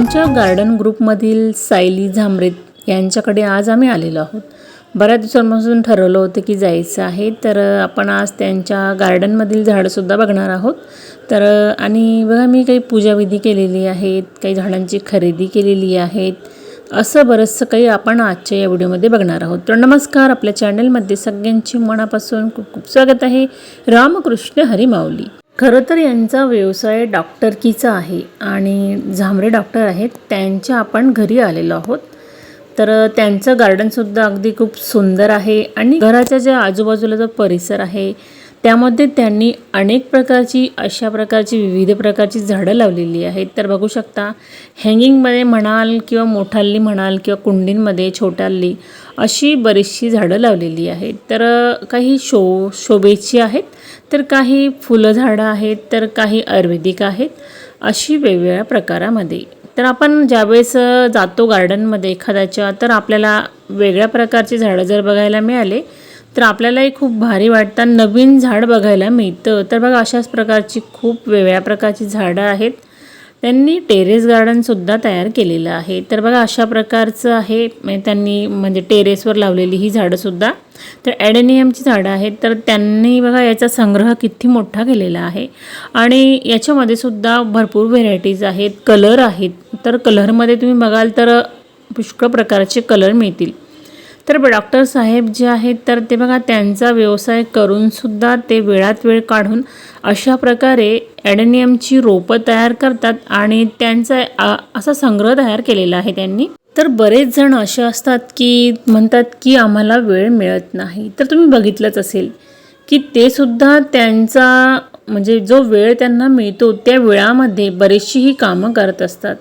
आमच्या गार्डन ग्रुपमधील सायली झांबरेत यांच्याकडे आज आम्ही आलेलो आहोत. बऱ्याच दिवसांपासून ठरवलं होतं की जायचं आहे तर आपण आज त्यांच्या गार्डनमधील झाडंसुद्धा बघणार आहोत. तर आणि बघा मी काही पूजाविधी केलेली आहेत काही झाडांची खरेदी केलेली आहेत असं बरंचसं काही आपण आजच्या या व्हिडिओमध्ये बघणार आहोत. तर नमस्कार आपल्या चॅनलमध्ये सगळ्यांची मनापासून खूप खूप स्वागत आहे. रामकृष्ण हरी माऊली. खरं तर यांचा व्यवसाय डॉक्टरकीचा आहे आणि झांबरे डॉक्टर आहेत त्यांच्या आपण घरी आलेलो आहोत. तर त्यांचं गार्डनसुद्धा अगदी खूप सुंदर आहे आणि घराच्या ज्या आजूबाजूला जो परिसर आहे त्यामध्ये त्यांनी अनेक प्रकारची अशा प्रकारची विविध प्रकारची झाडं लावलेली आहेत. तर बघू शकता हँगिंगमध्ये म्हणाल किंवा मोठाल्ली म्हणाल किंवा कुंडींमध्ये छोट्याल्ली अशी बरीचशी झाडं लावलेली आहेत. तर काही शो शोभेची आहेत तर काही फुलं झाडं आहेत तर काही आयुर्वेदिक आहेत अशी वेगवेगळ्या प्रकारामध्ये. तर आपण ज्यावेळेस जातो गार्डनमध्ये एखाद्याच्या तर आपल्याला वेगळ्या प्रकारची झाडं जर बघायला मिळाले तर आपल्यालाही खूप भारी वाटतं. नवीन झाड बघायला मिळतं. तर बघा अशाच प्रकारची खूप वेगळ्या प्रकारची झाडं आहेत. त्यांनी टेरेस गार्डनसुद्धा तयार केलेलं आहे. तर बघा अशा प्रकारचं आहे. त्यांनी म्हणजे टेरेसवर लावलेली ही झाडंसुद्धा तर ॲडेनियमची झाडं आहेत. तर त्यांनी बघा याचा संग्रह किती मोठा केलेला आहे. आणि याच्यामध्ये सुद्धा भरपूर व्हेरायटीज आहेत. कलर आहेत. तर कलरमध्ये तुम्ही बघाल तर पुष्कळ प्रकारचे कलर मिळतील. तर डॉक्टर साहेब जे आहेत तर ते बघा त्यांचा व्यवसाय करूनसुद्धा ते वेळात वेळ काढून अशा प्रकारे ॲडेनियमची रोपं तयार करतात आणि त्यांचा असा संग्रह तयार केलेला आहे त्यांनी. तर बरेच जण असे असतात की म्हणतात की आम्हाला वेळ मिळत नाही. तर तुम्ही बघितलंच असेल की ते सुद्धा त्यांचा म्हणजे जो वेळ त्यांना मिळतो त्या वेळामध्ये बरीचशी ही कामं करत असतात.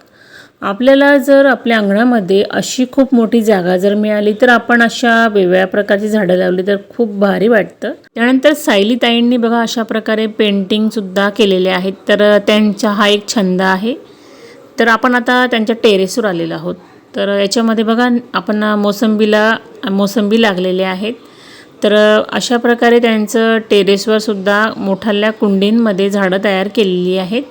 आपल्याला जर आपल्या अंगणामध्ये अशी खूप मोठी जागा जर मिळाली तर आपण अशा वेगवेगळ्या प्रकारची झाडं लावली तर खूप भारी वाटतं. त्यानंतर सायली ताईंनी बघा अशा प्रकारे पेंटिंगसुद्धा केलेले आहेत. तर त्यांचा हा एक छंद आहे. तर आपण आता त्यांच्या टेरेसवर आलेलो आहोत. तर याच्यामध्ये बघा आपण मोसंबीला मोसंबी लागलेले आहेत. तर अशा प्रकारे त्यांचं टेरेसवर सुद्धा मोठाल्या कुंडींमध्ये झाडं तयार केलेली आहेत.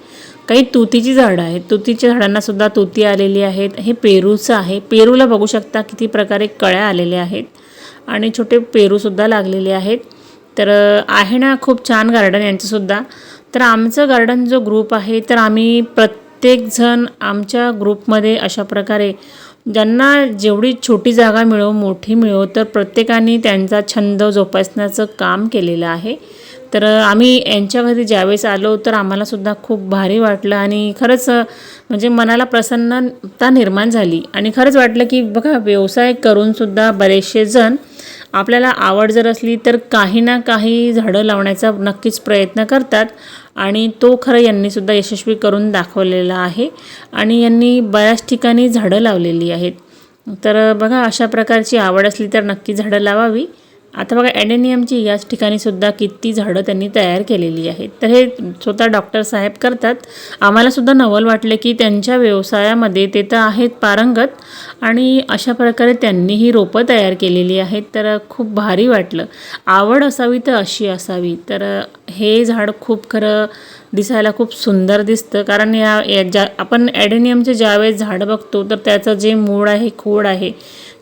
काही तुतीची झाडं आहेत. तुतीच्या झाडांना सुद्धा तुती आलेली आहेत. हे पेरूचं आहे. पेरूला बघू शकता किती प्रकारे कळ्या आलेल्या आहेत. आणि छोटे पेरूसुद्धा लागलेले आहेत. तर आहे ना खूप छान गार्डन यांचंसुद्धा तर आमचं गार्डन जो ग्रुप आहे तर आम्ही प्रत्येकजण आमच्या ग्रुपमध्ये अशा प्रकारे ज्यांना जेवढी छोटी जागा मिळो मोठी मिळो तर प्रत्येकाने त्यांचा छंद जोपासण्याचं काम केलेलं आहे. तर आम्ही यांच्या घरी ज्यावेळेस आलो तर आम्हालासुद्धा खूप भारी वाटलं आणि खरंच म्हणजे मनाला प्रसन्नता निर्माण झाली. आणि खरंच वाटलं की बघा व्यवसाय करूनसुद्धा बरेचसे जण आपल्याला आवड जर असली तर काही ना काही झाडं लावण्याचा नक्कीच प्रयत्न करतात आणि तो खरं यांनीसुद्धा यशस्वी करून दाखवलेला आहे आणि यांनी बऱ्याच ठिकाणी झाडं लावलेली आहेत. तर बघा अशा प्रकारची आवड असली तर नक्की झाडं लावावी. आता बघा ॲडेनियमची याच ठिकाणी सुद्धा किती झाडं त्यांनी तयार केलेली आहेत. तर हे स्वतः डॉक्टर साहेब करतात. आम्हालासुद्धा नवल वाटले की त्यांच्या व्यवसायामध्ये ते तर आहेत पारंगत आणि अशा प्रकारे त्यांनी ही रोपं तयार केलेली आहेत. तर खूप भारी वाटलं. आवड असावी तर अशी असावी. तर हे झाड खूप खरं दिसायला खूप सुंदर दिसतं. कारण या या ज्या आपण ॲडेनियमचे ज्यावेळेस झाड बघतो तर त्याचं जे मूळ आहे खोड आहे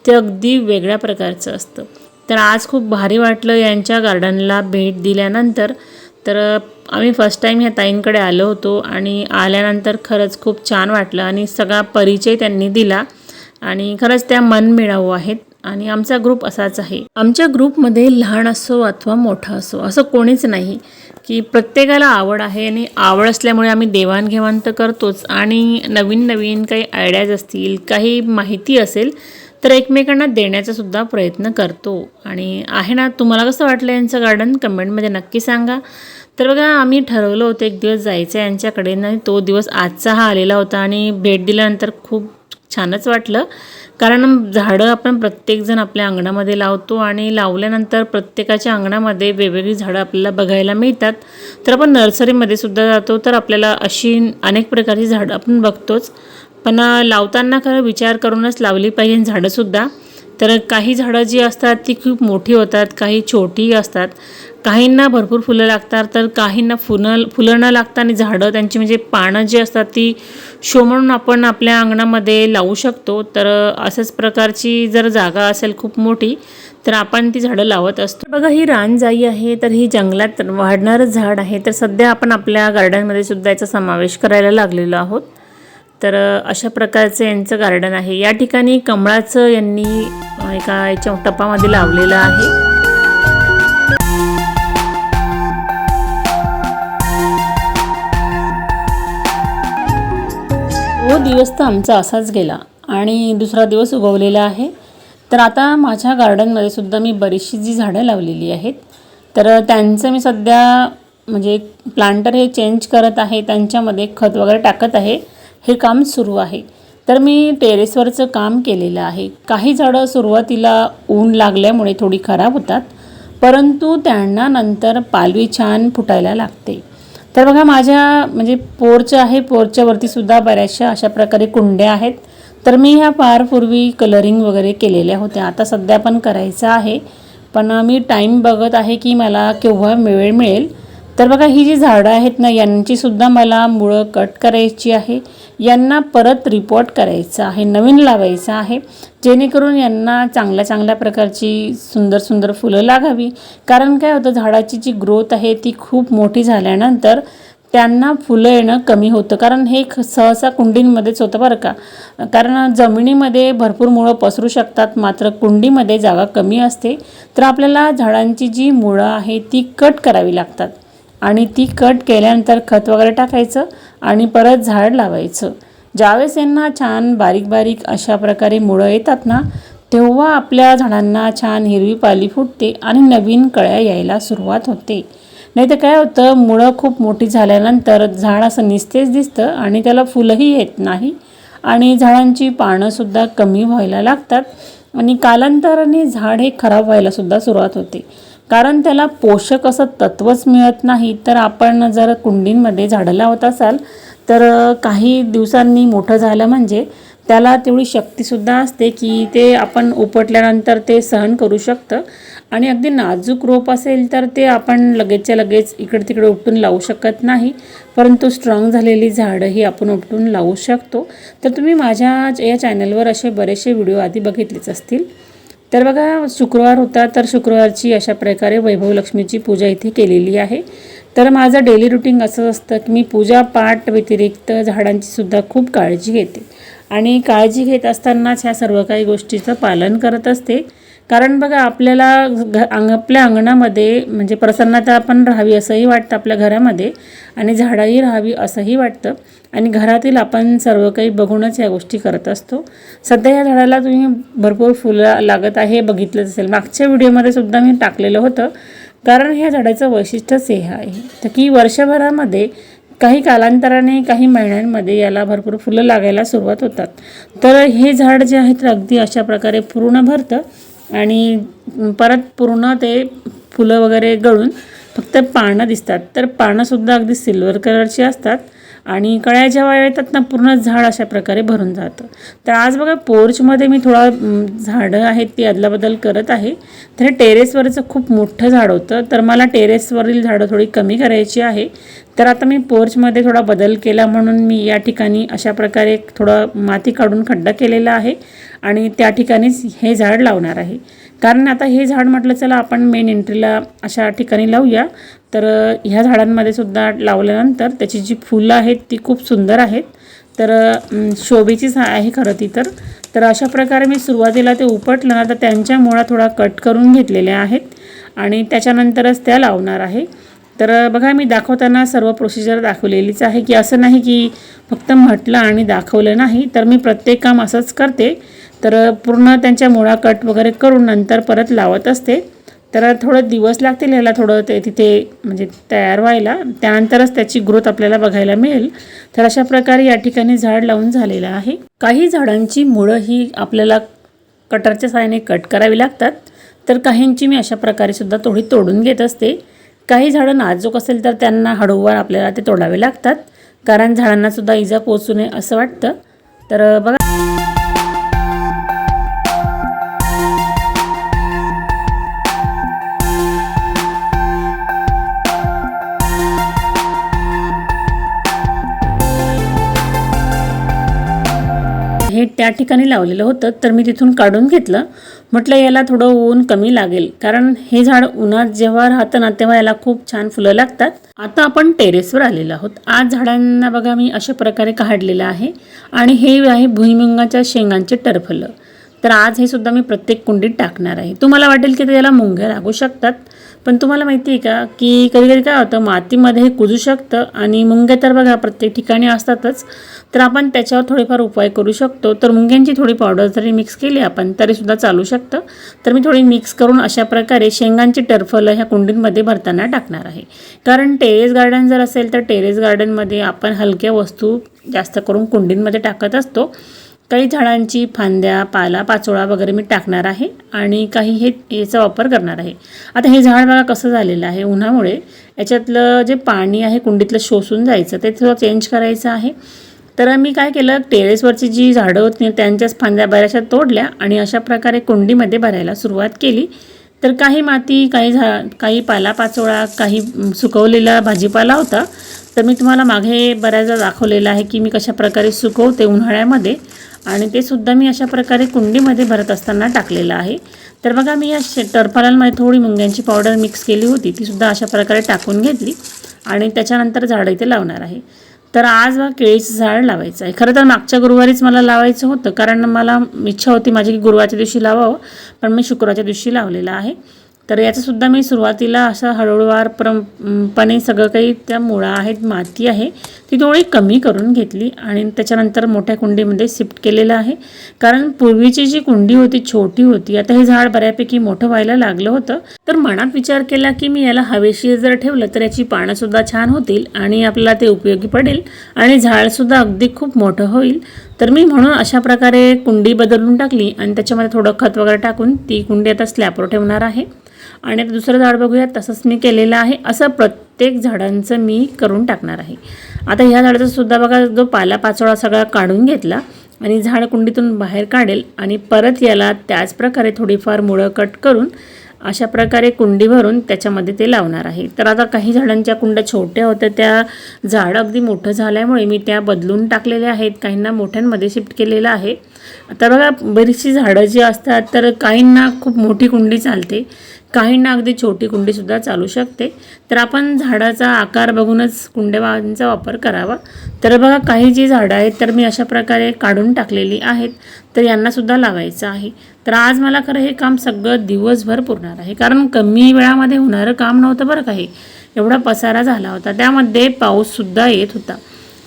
ते अगदी वेगळ्या प्रकारचं असतं. तर आज खूप भारी वाटलं यांच्या गार्डनला भेट दिल्यानंतर. तर आम्ही फर्स्ट टाईम ह्या ताईंकडे आलो होतो आणि आल्यानंतर खरंच खूप छान वाटलं आणि सगळा परिचय त्यांनी दिला. आणि खरंच त्या मन मिळावू आहेत आणि आमचा ग्रुप असाच आहे. आमच्या ग्रुपमध्ये लहान असो अथवा मोठा असो असं कोणीच नाही की प्रत्येकाला आवड आहे आणि आवड असल्यामुळे आम्ही देवाणघेवाण तर करतोच. आणि नवीन नवीन काही आयडियाज असतील काही माहिती असेल तर एकमेकांना देण्याचा सुद्धा प्रयत्न करतो. आणि आहे ना तुम्हाला कसं वाटलं यांचं गार्डन कमेंटमध्ये नक्की सांगा. तर बघा आम्ही ठरवलं होतं एक दिवस जायचं आहे यांच्याकडे आणि तो दिवस आजचा हा आलेला होता आणि भेट दिल्यानंतर खूप छानच वाटलं. कारण झाडं आपण प्रत्येकजण आपल्या अंगणामध्ये लावतो आणि लावल्यानंतर प्रत्येकाच्या अंगणामध्ये वेगवेगळी झाडं आपल्याला बघायला मिळतात. तर आपण नर्सरीमध्ये सुद्धा जातो तर आपल्याला अशी अनेक प्रकारची झाडं आपण बघतोच. पण लावताना खरं विचार करूनच लावली पाहिजे. झाडंसुद्धा. तर काही झाडं जी असतात ती खूप मोठी होतात काही छोटी असतात. काहींना भरपूर फुलं लागतात तर काहींना फुलं फुलं न लागतात आणि झाडं त्यांची म्हणजे पानं जी असतात ती शो म्हणून आपण आपल्या अंगणामध्ये लावू शकतो. तर अशाच प्रकारची जर जागा असेल खूप मोठी तर आपण ती झाडं लावत असतो. बघा ही रानजाई आहे तर ही जंगलात वाढणारं झाड आहे. तर सध्या आपण आपल्या गार्डनमध्ये सुद्धा याचा समावेश करायला लागलेलो आहोत. तर अशा प्रकारचं यांचं गार्डन आहे. या ठिकाणी कमळाचं यांनी एका याच्या टपामध्ये लावलेलं आहे. तो दिवस तर आमचा असाच गेला आणि दुसरा दिवस उगवलेला आहे. तर आता माझ्या गार्डनमध्ये सुद्धा मी बरीचशी जी झाडं लावलेली आहेत. तर त्यांचं मी सध्या म्हणजे प्लांटर हे चेंज करत आहे. त्यांच्यामध्ये खत वगैरे टाकत आहे. हे काम सुरू आहे. तर मी टेरेसवरचं काम केलेलं आहे. काही झाडं सुरुवातीला ऊन लागल्यामुळे थोडी खराब होतात परंतु त्यांना नंतर पालवी छान फुटायला लागते. तर बघा माझ्या म्हणजे पोर्च आहे पोरच्यावरती सुद्धा बऱ्याचशा अशा प्रकारे कुंड्या आहेत. तर मी ह्या फार पूर्वी कलरिंग वगैरे केलेल्या होत्या. आता सध्या पण करायचं आहे. पण मी टाईम बघत आहे की मला केव्हा वेळ मिळेल. तर बघा ही जी झाडं आहेत ना यांचीसुद्धा मला मुळं कट करायची आहे. यांना परत रिपोर्ट करायचं आहे नवीन लावायचं आहे. जेणेकरून यांना चांगल्या चांगल्या प्रकारची सुंदर सुंदर फुलं लागावी. कारण काय होतं झाडाची जी ग्रोथ आहे ती खूप मोठी झाल्यानंतर त्यांना फुलं येणं कमी होतं. कारण हे ख- सहसा कुंडींमध्येच होतं बरं का. कारण जमिनीमध्ये भरपूर मुळं पसरू शकतात मात्र कुंडीमध्ये जागा कमी असते. तर आपल्याला झाडांची जी मुळं आहे ती कट करावी लागतात. आणि ती कट केल्यानंतर खत वगैरे टाकायचं आणि परत झाड लावायचं. ज्यावेळेस यांना छान बारीक बारीक अशा प्रकारे मुळं येतात ना तेव्हा आपल्या झाडांना छान हिरवी पाली फुटते आणि नवीन कळ्या यायला सुरुवात होते. नाही तर काय होतं मुळं खूप मोठी झाल्यानंतर झाड असं निस्तेच दिसतं आणि त्याला फुलंही येत नाही. आणि झाडांची पानंसुद्धा कमी व्हायला लागतात आणि कालांतराने झाड हे खराब व्हायलासुद्धा सुरुवात होते. कारण त्याला पोषक असं तत्वच मिळत नाही. तर आपण जर कुंडींमध्ये झाडं लावत असाल तर काही दिवसांनी मोठं झालं म्हणजे त्याला तेवढी शक्तीसुद्धा असते की ते आपण उपटल्यानंतर ते सहन करू शकतं. आणि अगदी नाजूक रोप असेल तर ते आपण लगेचच्या लगेच इकडे तिकडे उपटून लावू शकत नाही. परंतु स्ट्रॉंग झालेली झाडं ही आपण उपटून लावू शकतो. तर तुम्ही माझ्या या चॅनलवर असे बरेचसे व्हिडिओ आधी बघितलेच असतील. तर बघा शुक्रवार होता तर शुक्रवारची अशा प्रकारे वैभव लक्ष्मीची पूजा इथे केलेली आहे. तर माझं डेली रुटीन असं असतं की मी पूजा पाठ व्यतिरिक्त झाडांची सुद्धा खूप काळजी घेते. आणि काळजी घेत असतानाच ह्या सर्व काही गोष्टीचं पालन करत असते. कारण बघा आपल्याला घ अंग आपल्या अंगणामध्ये म्हणजे प्रसन्नता पण राहावी असंही वाटतं आपल्या घरामध्ये आणि झाडंही राहावी असंही वाटतं. आणि घरातील आपण सर्व काही बघूनच या गोष्टी करत असतो. सध्या या झाडाला तुम्ही भरपूर फुलं लागत आहे हे बघितलंच असेल. मागच्या व्हिडिओमध्ये सुद्धा मी टाकलेलं होतं. कारण ह्या झाडाचं वैशिष्ट्यच हे आहे. तर की वर्षभरामध्ये काही कालांतराने काही महिन्यांमध्ये याला भरपूर फुलं लागायला सुरुवात होतात. तर हे झाड जे आहे तर अगदी अशा प्रकारे पूर्ण भरतं आणि परत पूर्ण ते फुलं वगैरे गळून फक्त पानं दिसतात. तर पानंसुद्धा अगदी सिल्वर कलरची असतात आणि कळ्या जेव्हा येतात ना पूर्ण झाड अशा प्रकारे भरून जातं. तर आज बघा पोर्चमध्ये मी थोडा झाडं आहेत ती अदलाबदल करत आहे. तर हे टेरेसवरचं खूप मोठं झाड होतं. तर मला टेरेसवरील झाडं थोडी कमी करायची आहे. तर आता मी पोर्चमध्ये थोडा बदल केला म्हणून मी या ठिकाणी अशा प्रकारे थोडं माती काढून खड्डा केलेला आहे. आणि त्या ठिकाणीच हे झाड लावणार आहे. कारण आता हे झाड म्हटलं चला आपण मेन एंट्रीला अशा ठिकाणी लावूया. तर ह्या झाडांमध्ये सुद्धा लावल्यानंतर त्याची जी फुलं आहेत ती खूप सुंदर आहेत. तर शोभेचीच आहे खरं ती तर. तर अशा प्रकारे मी सुरुवातीला ते उपटलं ना तर त्यांच्या मुळा थोडा कट करून घेतलेल्या आहेत. आणि त्याच्यानंतरच त्या लावणार आहे. तर बघा मी दाखवताना सर्व प्रोसिजर दाखवलेलीच आहे की असं नाही की फक्त म्हटलं आणि दाखवलं नाही तर मी प्रत्येक काम असंच करते. तर पूर्ण त्यांच्या मुळा कट वगैरे करून नंतर परत लावत असते. तर थोडं दिवस लागतील याला थोडं ते तिथे म्हणजे तयार व्हायला. त्यानंतरच त्याची ग्रोथ आपल्याला बघायला मिळेल. तर अशा प्रकारे या ठिकाणी झाड लावून झालेलं आहे. काही झाडांची मुळं ही आपल्याला कटरच्या साहाय्याने कट करावी लागतात. तर काहींची मी अशा प्रकारे सुद्धा थोडी तोडून घेत असते. काही झाडं नाजूक असेल तर त्यांना हळूवार आपल्याला ते तोडावे लागतात. कारण झाडांनासुद्धा इजा पोचू नये असं वाटतं. तर बघा. हे त्या ठिकाणी लावलेलं होतं तर मी तिथून काढून घेतलं. म्हटलं याला थोडं ऊन कमी लागेल कारण हे झाड उन्हात जेव्हा राहतं ना तेव्हा याला खूप छान फुलं लागतात. आता आपण टेरेसवर आलेलो आहोत. आज झाडांना बघा मी अशा प्रकारे काढलेलं आहे. आणि हे आहे भुईमुंगाच्या शेंगांचे टरफलं. तर आज हे सुद्धा मी प्रत्येक कुंडीत टाकणार आहे. तुम्हाला वाटेल की त्याला मुंग्या लागू शकतात पण तुम्हाला माहिती आहे का की कधी कधी काय होतं मातीमध्ये हे कुजू शकतं आणि मुंग्या तर बघा प्रत्येक ठिकाणी असतातच तर आपण त्याच्यावर थोडेफार उपाय करू शकतो. तर मुंग्यांची थोडी पावडर जरी मिक्स केली आपण तरीसुद्धा चालू शकतं. तर मी थोडी मिक्स करून अशा प्रकारे शेंगांची टरफलं ह्या कुंडींमध्ये भरताना टाकणार आहे. कारण टेरेस गार्डन जर असेल तर टेरेस गार्डनमध्ये आपण हलक्या वस्तू जास्त करून कुंडींमध्ये टाकत असतो. काही झाडांची फांद्या पाला पाचोळा वगैरे मी टाकणार आहे आणि काही हे याचा वापर करणार आहे. आता हे झाड बघा कसं झालेलं आहे. उन्हामुळे याच्यातलं जे पाणी आहे कुंडीतलं शोषून जायचं ते थोडं चेंज करायचं आहे. तर मी काय केलं टेरेसवरची जी झाडं होती त्यांच्याच फांद्या बऱ्याचशा तोडल्या आणि अशा प्रकारे कुंडीमध्ये भरायला सुरुवात केली. तर काही माती काही झा काही पालापाचोळा काही सुकवलेला भाजीपाला होता. तर मी तुम्हाला मागे बऱ्याचदा दाखवलेलं आहे की मी कशा प्रकारे सुकवते उन्हाळ्यामध्ये. आणि ते सुद्धा मी अशा प्रकारे कुंडीमध्ये भरत असताना टाकलेलं आहे. तर बघा मी या शे टरफलांमध्ये थोडी मुंग्यांची पावडर मिक्स केली होती. ती सुद्धा अशा प्रकारे टाकून घेतली आणि त्याच्यानंतर झाडं इथे लावणार आहे. तर आज बघा केळीचं झाड लावायचं आहे. खरं तर मागच्या गुरुवारीच मला लावायचं होतं कारण मला इच्छा होती माझी की गुरुवारच्या दिवशी लावावं पण मी शुक्रवारच्या दिवशी लावलेलं आहे. तर याचंसुद्धा मी सुरुवातीला असं हळूवार परमपणे सगळं काही त्या मुळा आहेत माती आहे ती थोडी कमी करून घेतली आणि त्याच्यानंतर मोठ्या कुंडीमध्ये शिफ्ट केलेलं आहे. कारण पूर्वीची जी कुंडी होती छोटी होती आता हे झाड बऱ्यापैकी मोठं व्हायला लागलं होतं. तर मनात विचार केला की मी याला हवेशीर जर ठेवलं तर याची पानंसुद्धा छान होतील आणि आपल्याला ते उपयोगी पडेल आणि झाडसुद्धा अगदी खूप मोठं होईल. तर मी म्हणून अशा प्रकारे कुंडी बदलून टाकली आणि त्याच्यामध्ये थोडं खत वगैरे टाकून ती कुंडी आता स्लॅपवर ठेवणार आहे. आणि आता दुसरं झाड बघूया तसंच मी केलेलं आहे. असं प्रत्येक झाडांचं मी करून टाकणार आहे. आता ह्या झाडाचा सुद्धा बघा जो पालापाचोळा सगळा काढून घेतला आणि झाड कुंडीतून बाहेर काढेल आणि परत याला त्याच प्रकारे थोडीफार मुळं कट करून अशा प्रकारे कुंडी भरून त्याच्यामध्ये ते लावणार आहे. तर आता काही झाडांच्या कुंड्या छोट्या होत्या त्या झाड अगदी मोठं झाल्यामुळे मी त्या बदलून टाकलेल्या आहेत. काहींना मोठ्यांमध्ये शिफ्ट केलेलं आहे. तर बघा बरीचशी झाडं जी असतात तर काहींना खूप मोठी कुंडी चालते. काहींना अगदी छोटी कुंडीसुद्धा चालू शकते. तर आपण झाडाचा आकार बघूनच कुंड्यावांचा वापर करावा. तर बघा काही जी झाडं आहेत तर मी अशा प्रकारे काढून टाकलेली आहेत. तर यांनासुद्धा लावायचं आहे. तर आज मला खरं हे काम सगळं दिवसभर पुरणार आहे. कारण कमी वेळामध्ये होणारं काम नव्हतं बरं काही एवढा पसारा झाला होता. त्यामध्ये पाऊससुद्धा येत होता.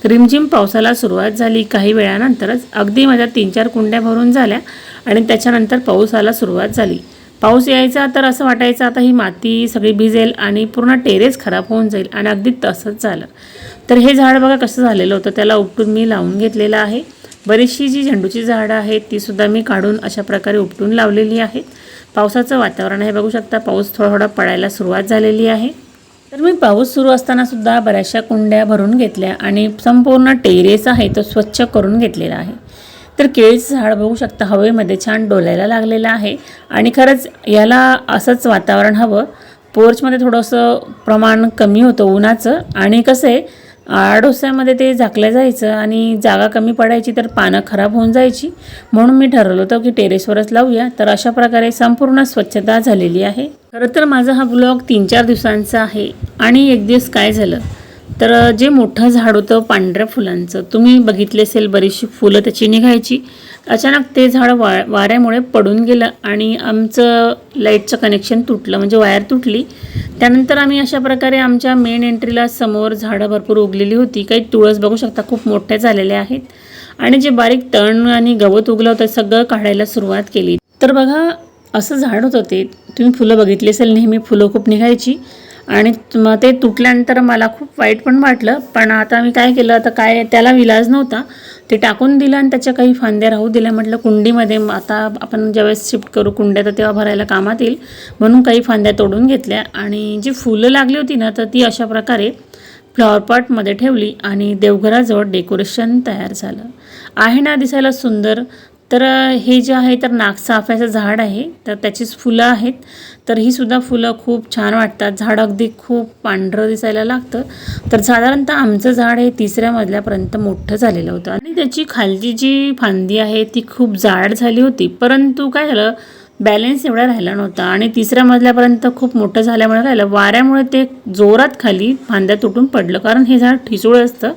रिमझिम पावसाला सुरुवात झाली काही वेळानंतरच. अगदी माझ्या तीन चार कुंड्या भरून झाल्या आणि त्याच्यानंतर पाऊसाला सुरुवात झाली. पाऊस यायचा तर असं वाटायचं आता ही माती सगळी भिजेल आणि पूर्ण टेरेस खराब होऊन जाईल आणि अगदी तसंच झालं. तर हे झाड बघा कसं झालेलं होतं त्याला उपटून मी लावून घेतलेलं आहे. बरीचशी जी झेंडूची झाडं आहेत तीसुद्धा मी काढून अशा प्रकारे उपटून लावलेली आहेत. पावसाचं वातावरण आहे बघू शकता पाऊस थोडा थोडा पडायला सुरुवात झालेली आहे. तर मी पाऊस सुरू असताना सुद्धा बऱ्याचशा कुंड्या भरून घेतल्या आणि संपूर्ण टेरेस आहे तो स्वच्छ करून घेतलेला आहे. तर केळीचं झाड बघू शकता हवेमध्ये छान डोलायला लागलेलं आहे. आणि खरंच याला असंच वातावरण हवं. पोर्चमध्ये थोडंसं प्रमाण कमी होतं उन्हाचं. आणि कसं आहे आडोस्यामध्ये ते झाकलं जायचं आणि जागा कमी पडायची तर पानं खराब होऊन जायची. म्हणून मी ठरवलं होतं की टेरेसवरच लावूया. तर अशा प्रकारे संपूर्ण स्वच्छता झालेली आहे. खरं तर माझा हा ब्लॉग तीन चार दिवसांचा आहे. आणि एक दिवस काय झालं? तर जे मोठं झाड होतं पांढऱ्या फुलांचं तुम्ही बघितले असेल बरीचशी फुलं त्याची निघायची. अचानक ते झाड वा वाऱ्यामुळे पडून गेलं आणि आमचं लाईटचं कनेक्शन तुटलं म्हणजे वायर तुटली. त्यानंतर आम्ही अशा प्रकारे आमच्या मेन एंट्रीला समोर झाडं भरपूर उगलेली होती. काही तुळस बघू शकता खूप मोठ्या झालेल्या आहेत. आणि जे बारीक तण आणि गवत उगलं होतं सगळं काढायला सुरुवात केली. तर बघा असं झाड होतं ते. तुम्ही फुलं बघितली असेल नेहमी फुलं खूप निघायची. आणि मग ते तुटल्यानंतर मला खूप वाईट पण वाटलं. पण आता मी काय केलं आता काय त्याला विलाज नव्हता. ते टाकून दिलं आणि त्याच्या काही फांद्या राहू दिल्या. म्हटलं कुंडीमध्ये आता आपण ज्यावेळेस शिफ्ट करू कुंड्या तर तेव्हा भरायला कामात येईल. म्हणून काही फांद्या तोडून घेतल्या. आणि जी फुलं लागली होती ना तर ती अशा प्रकारे फ्लॉवरपॉटमध्ये ठेवली आणि देवघराजवळ डेकोरेशन तयार झालं. आहे ना दिसायला सुंदर. तर हे जे आहे तर नागसाफ्याचं झाड आहे. तर त्याचीच फुलं आहेत. तर ही सुद्धा फुलं खूप छान वाटतात. झाड अगदी खूप पांढरं दिसायला लागतं. तर साधारणतः आमचं झाड हे तिसऱ्या मजल्यापर्यंत मोठं झालेलं होतं. आणि त्याची खालची जी फांदी आहे ती खूप जाड झाली होती. परंतु काय झालं बॅलन्स एवढा राहिला नव्हता. आणि तिसऱ्या मजल्यापर्यंत खूप मोठं झाल्यामुळे राहिलं. वाऱ्यामुळे ते जोरात खाली फांद्या तुटून पडलं. कारण हे झाड ठिसूळ असतं.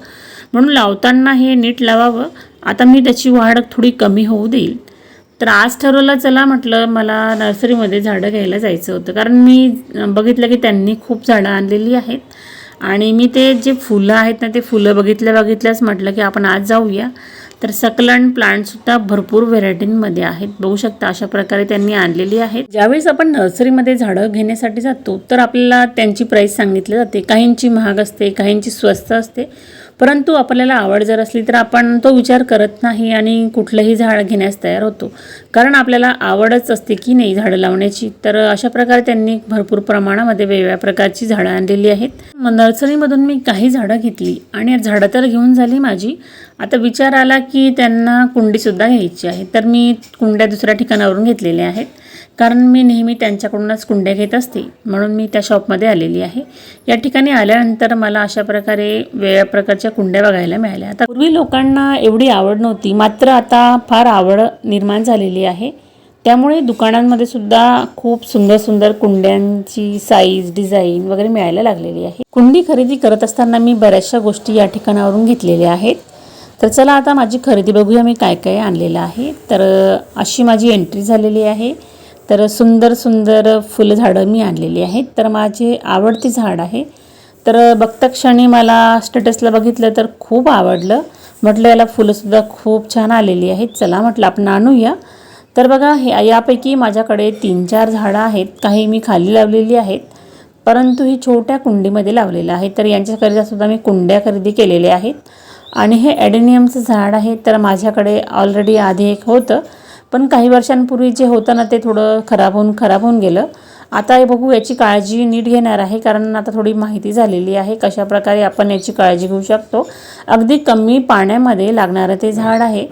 म्हणून लावताना हे नीट लावावं. आता मी त्याची वाढ थोडी कमी होऊ देईल. तर आज ठरवलं चला म्हटलं मला नर्सरीमध्ये झाडं घ्यायला जायचं होतं. कारण मी बघितलं की त्यांनी खूप झाडं आणलेली आहेत. आणि मी ते जे फुलं आहेत ना ते फुलं बघितल्या बघितल्याच म्हटलं की आपण आज जाऊया. तर सकलन प्लांटसुद्धा भरपूर व्हेरायटींमध्ये आहेत. बघू शकता अशा प्रकारे त्यांनी आणलेली आहेत. ज्यावेळेस आपण नर्सरीमध्ये झाडं घेण्यासाठी जातो तर आपल्याला त्यांची प्राईस सांगितली जाते. काहींची महाग असते काहींची स्वस्त असते. परंतु आपल्याला आवड जर असली तर आपण तो विचार करत नाही आणि कुठलंही झाड घेण्यास तयार होतो. कारण आपल्याला आवडच असते की नाही झाडं लावण्याची. तर अशा प्रकारे त्यांनी भरपूर प्रमाणामध्ये वेगवेगळ्या प्रकारची झाडं आणलेली आहेत. नर्सरीमधून मी काही झाडं घेतली आणि झाडं तर घेऊन झाली माझी. आता विचार आला की त्यांना कुंडीसुद्धा घ्यायची आहे. तर मी कुंड्या दुसऱ्या ठिकाणावरून घेतलेल्या आहेत. कारण मी नेहमी त्यांच्याकडूनच कुंड्या घेत असते म्हणून मी त्या शॉपमध्ये आलेली आहे. या ठिकाणी आल्यानंतर मला अशा प्रकारे वेगळ्या प्रकारच्या कुंड्या बघायला मिळाल्या. आता पूर्वी लोकांना एवढी आवड नव्हती मात्र आता फार आवड निर्माण झालेली आहे. त्यामुळे दुकानांमध्ये सुद्धा खूप सुंदर सुंदर कुंड्यांची साईज डिझाईन वगैरे मिळायला लागलेली आहे. कुंडी खरेदी करत असताना मी बऱ्याचशा गोष्टी या ठिकाणावरून घेतलेल्या आहेत. तर चला आता माझी खरेदी बघूया मी काय काय आणलेलं आहे. तर अशी माझी एंट्री झालेली आहे. तर सुंदर सुंदर फुलझाडं मी आणलेली आहेत. तर माझे आवडते झाड आहे. तर बघता क्षणी मला स्टेटसला बघितलं तर खूप आवडलं. म्हटलं याला फुलंसुद्धा खूप छान आलेली आहेत. चला म्हटलं आपण आणूया. तर बघा हे यापैकी माझ्याकडे तीन चार झाडं आहेत. काही मी खाली लावलेली आहेत. परंतु ही छोट्या कुंडीमध्ये लावलेलं आहे. तर यांच्याकरितासुद्धा मी कुंड्या खरेदी केलेल्या आहेत. आणि हे ॲडेनियमचं झाड आहे. तर माझ्याकडे ऑलरेडी आधी एक होतं. पण काही वर्षांपूर्वी जे होतं ना ते थोडं खराब होऊन खराब होऊन गेलं. आता हे बघू याची काळजी नीट घेणार आहे कारण आता थोडी माहिती झालेली आहे कशा प्रकारे आपण याची काळजी घेऊ शकतो. अगदी कमी पाण्यामध्ये लागणारं ते झाड आहे.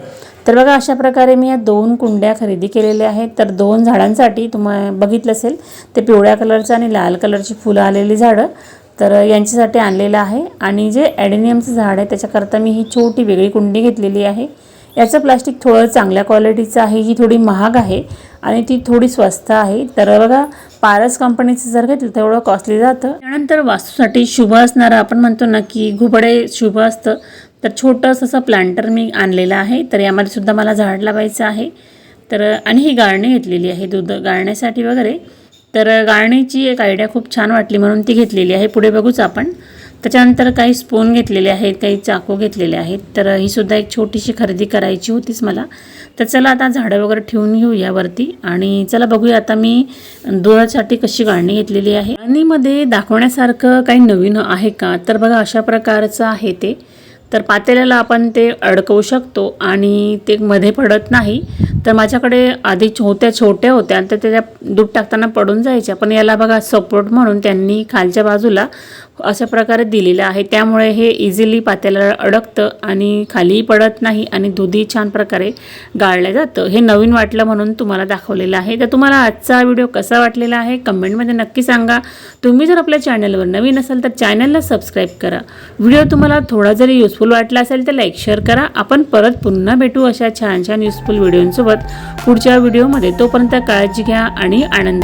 तर बघा अशा प्रकारे मी या दोन कुंड्या खरेदी केलेल्या आहेत. तर दोन झाडांसाठी तुम्हाला बघितलं असेल ते पिवळ्या कलरचं आणि लाल कलरची फुलं आलेली झाडं. तर यांच्यासाठी आणलेलं आहे. आणि जे ॲडेनियमचं झाड आहे त्याच्याकरता मी ही छोटी वेगळी कुंडी घेतलेली आहे. याचं प्लास्टिक थोडं चांगल्या क्वालिटीचं आहे ही थोडी महाग आहे आणि ती थोडी स्वस्त आहे. तर बघा पारस कंपनीचं जर घेतलं तेवढं कॉस्टली जातं. त्यानंतर वास्तूसाठी शुभ असणारं आपण म्हणतो ना की घुबडे शुभ असतं. तर छोटंसं असं प्लांटर मी आणलेलं आहे. तर यामध्ये सुद्धा मला झाड लावायचं आहे. तर आणि ही गाळणी घेतलेली आहे दूध गाळण्यासाठी वगैरे. तर गाळणीची एक आयडिया खूप छान वाटली म्हणून ती घेतलेली आहे. पुढे बघूच आपण. त्याच्यानंतर काही स्पून घेतलेले आहेत काही चाकू घेतलेले आहेत. तर ही सुद्धा एक छोटीशी खरेदी करायची होतीच मला. तर चला आता झाडं वगैरे ठेवून घेऊ यावरती. आणि चला बघूया आता मी दुधासाठी कशी गाळणी घेतलेली आहे. गाळणीमध्ये दाखवण्यासारखं काही नवीन आहे का? तर बघा अशा प्रकारचं आहे ते. तर पातेल्याला आपण ते अडकवू शकतो आणि ते मध्ये पडत नाही. तर माझ्याकडे आधी होत्या छोट्या होत्या. तर त्याच्या दूध टाकताना पडून जायच्या. पण याला बघा सपोर्ट म्हणून त्यांनी खालच्या बाजूला अशा प्रकारे दिलेलं आहे त्यामुळे हे इझिली पातेल्याला अडकतं आणि खालीही पडत नाही आणि दूधही छान प्रकारे गाळलं जातं. हे नवीन वाटलं म्हणून तुम्हाला दाखवलेलं आहे. तर तुम्हाला आजचा व्हिडिओ कसा वाटलेला आहे? कमेंटमध्ये नक्की सांगा. तुम्ही जर आपल्या चॅनलवर नवीन असाल तर चॅनलला सबस्क्राईब करा. व्हिडिओ तुम्हाला थोडा जरी युजफुल वाटला असेल तर लाईक शेअर करा. आपण परत पुन्हा भेटू अशा छान छान युजफुल व्हिडिओंसोबत पुढच्या व्हिडिओमध्ये. तोपर्यंत काळजी घ्या आणि आनंद